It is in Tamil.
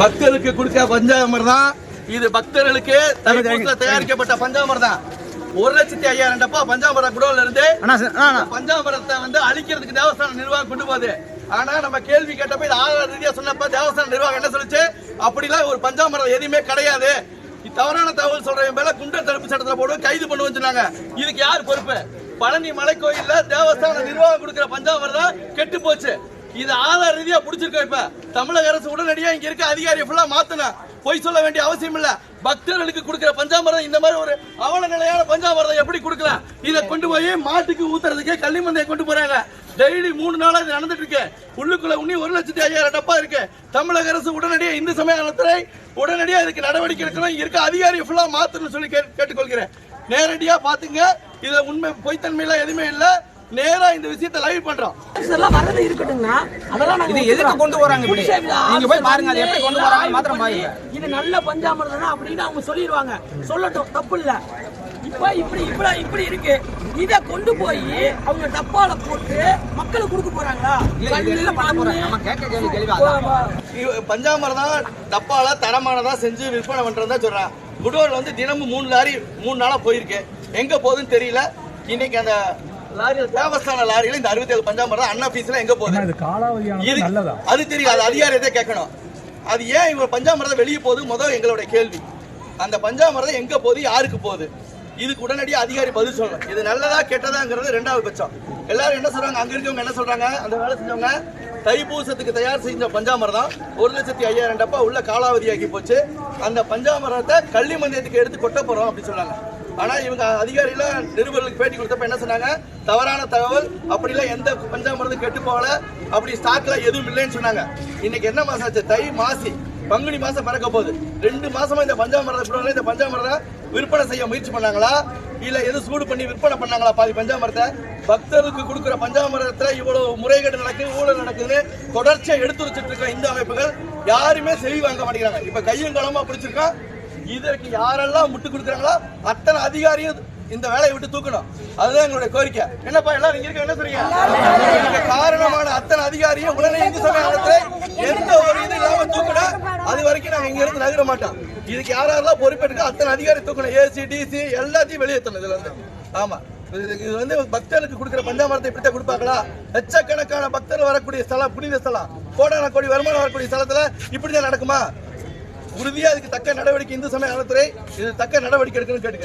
பக்தர்களுக்கு கொடுக்க பஞ்சாமிரம் தான் இது பக்தர்களுக்கு தயாரிக்கப்பட்ட பஞ்சாமிரம் தான் ஒரு லட்சத்தி ஐயாயிரம் டப்பா பஞ்சாமிரம் குடோன்ல இருந்து பஞ்சாமிரத்தை வந்து அழிக்கிறதுக்கு தேவஸ்தான நிர்வாகம் கொண்டு போகுது. ஆனா நம்ம கேள்வி கேட்டப்ப இது ஆதார ரீதியா சொன்னப்ப தேவஸ்தான நிர்வாகம் என்ன சொல்லுச்சு? அப்படிலாம் ஒரு பஞ்சாமிரம் எதுவுமே கிடையாது. தவறான தகவல் சொல்றவங்க மேல குண்டர் தடுப்பு சட்டத்துல போடுவோம் கைது பண்ணுவோம் சொன்னாங்க இதுக்கு யார் பொறுப்பு? பழனி மலை கோயில்ல தேவஸ்தான நிர்வாகம் கொடுக்கிற பஞ்சாமிரம் கெட்டு போச்சு. இது ஆதார ரீதியா புடிச்சிருக்கோம் இப்ப. தமிழக அரசு உடனடியா இங்க இருக்க அதிகாரி ஃபுல்லா மாத்தணும். பொய் சொல்ல வேண்டிய அவசியம் இல்ல. பக்தர்களுக்கு கொடுக்கிற பஞ்சாமிரதம் இந்த மாதிரி ஒரு அவல நிலையான பஞ்சாமிரதம் எப்படி கொடுக்கலாம்? இதை கொண்டு போய் மாட்டுக்கு ஊத்துறதுக்கே கள்ளிமந்தையை கொண்டு போறாங்க. டெய்லி மூணு நாளா இது நடந்துட்டு இருக்கு. உள்ளுக்குள்ள உன்னி ஒரு லட்சத்தி ஐயாயிரம் டப்பா இருக்கு. தமிழக அரசு உடனடியா இந்து சமய நலத்துறை உடனடியா இதுக்கு நடவடிக்கை எடுக்கணும். இருக்க அதிகாரி ஃபுல்லா மாத்தணும்னு சொல்லி கேட்டுக்கொள்கிறேன். நேரடியா பாத்துங்க. இதுல உண்மை பொய்த்தன்மையெல்லாம் எதுவுமே இல்லை. நேரா இந்த விஷயத்தை லைவ் பண்றோம். இதெல்லாம் வரது இருக்கட்டுங்கண்ணா அதெல்லாம் இது எதுக்கு கொண்டு வராங்க இப்படி? நீங்க போய் பாருங்க, அது எப்படி கொண்டு வராங்கன்னு மாத்திரம் பாருங்க. இது நல்ல பஞ்சாமிர்தம் அப்படின்னு அவங்க சொல்லிடுவாங்க. சொல்லட்டும் தப்பு இல்ல. இப்ப இப்படி இப்படி இப்படி இருக்கு. இத கொண்டு போய் அவங்க டப்பால போட்டு மக்களுக்கு கொடுக்க போறாங்களா. இவ- பஞ்சாமிரதம் டப்பால தரமானதா செஞ்சு விற்பனை பண்றதா சொல்றான் குடோன்ல வந்து தினமும் மூணு லாரி மூணு நாளா போயிருக்கு. எங்க போகுதுன்னு தெரியல. இன்னைக்கு அந்த தேவஸ்தான லாரியில இந்த அறுபத்தி ஏழு பஞ்சாமிரதம் அண்ணா பீஸ்ல எங்க போகுது? நல்லதா? அது தெரியும் அது அதிகாரியத்தை கேட்கணும். அது ஏன் இவங்க பஞ்சாமிரதம் வெளியே போகுது? முதல் எங்களுடைய கேள்வி. அந்த பஞ்சாமிரதம் எங்க போகுது? யாருக்கு போகுது? இதுக்கு உடனடியா அதிகாரி பதில் சொல்லணும். இது நல்லதா கெட்டதாங்கிறது ரெண்டாவது பட்சம். எல்லாரும் என்ன சொல்றாங்க? அங்க இருக்கவங்க என்ன சொல்றாங்க? அந்த வேலை செஞ்சவங்க தைப்பூசத்துக்கு தயார் செஞ்ச பஞ்சாமிரதம் ஒரு லட்சத்தி ஐயாயிரம் டப்பா உள்ள காலாவதியாகி போச்சு. அந்த பஞ்சாமிரத்தை கள்ளி மந்தியத்துக்கு எடுத்து கொட்ட போறோம் அப்படி சொன்னாங்க. ஆனால் இவங்க அதிகாரிலாம் நிருபர்களுக்கு பேட்டி கொடுத்தப்ப என்ன சொன்னாங்க? தவறான தகவல் அப்படிலாம் எந்த பஞ்சாமிரதம் கெட்டு போகல அப்படி ஸ்டாக்ல எதுவும் இல்லைன்னு சொன்னாங்க. இன்னைக்கு என்ன மாசம் ஆச்சு? தை மாசி. பங்குனி மாசம் பறக்க போகுது. ரெண்டு மாசமா இந்த பஞ்சாமிரத புடவை இந்த பஞ்சாமிரதம் விற்பனை செய்ய முயற்சி பண்ணாங்களா? இல்ல எது சூடு பண்ணி விற்பனை பண்ணாங்களா பாதி பஞ்சாமிரத்தை பக்தருக்கு கொடுக்குற பஞ்சாமிரதத்துல இவ்வளவு முறைகேடு நடக்குது ஊழல் நடக்குதுன்னு தொடர்ச்சியா எடுத்து வச்சுட்டு இருக்க இந்த அமைப்புகள் யாருமே செவி வாங்க மாட்டேங்கிறாங்க. இப்ப கையும் களமா பிடிச்சிருக்கோம் இதற்கு யாரெல்லாம் முட்டு கொடுக்குறாங்களோ அத்தனை அதிகாரியும் இந்த வேலையை விட்டு தூக்கணும். அதுதான் எங்களுடைய கோரிக்கை. என்னப்பா எல்லாரும் இங்க இருக்க என்ன சொல்றீங்க? காரணமான அத்தனை அதிகாரியும் உடனே இந்து சமயத்துல எந்த ஒரு இது இல்லாம தூக்கணும் அது வரைக்கும் நாங்க இங்க இருந்து நகர மாட்டோம். இதுக்கு யாரெல்லாம் பொறுப்பெடுக்க அத்தனை அதிகாரி தூக்கணும். ஏசி டிசி எல்லாத்தையும் வெளியேற்றணும் இதுல இருந்து. ஆமா. இது வந்து பக்தர்களுக்கு கொடுக்குற பஞ்சாமரத்தை இப்படித்தான் கொடுப்பாங்களா? லட்சக்கணக்கான பக்தர் வரக்கூடிய ஸ்தலம் புனித ஸ்தலம் கோடான கோடி வருமானம் வரக்கூடிய ஸ்தலத்துல இப்படிதான் நடக்குமா? உறுதியா அதுக்கு தக்க நடவடிக்கை இந்து சமய அறத்துறை இது தக்க நடவடிக்கை எடுக்கணும்னு கேட்டுக்கிறேன்.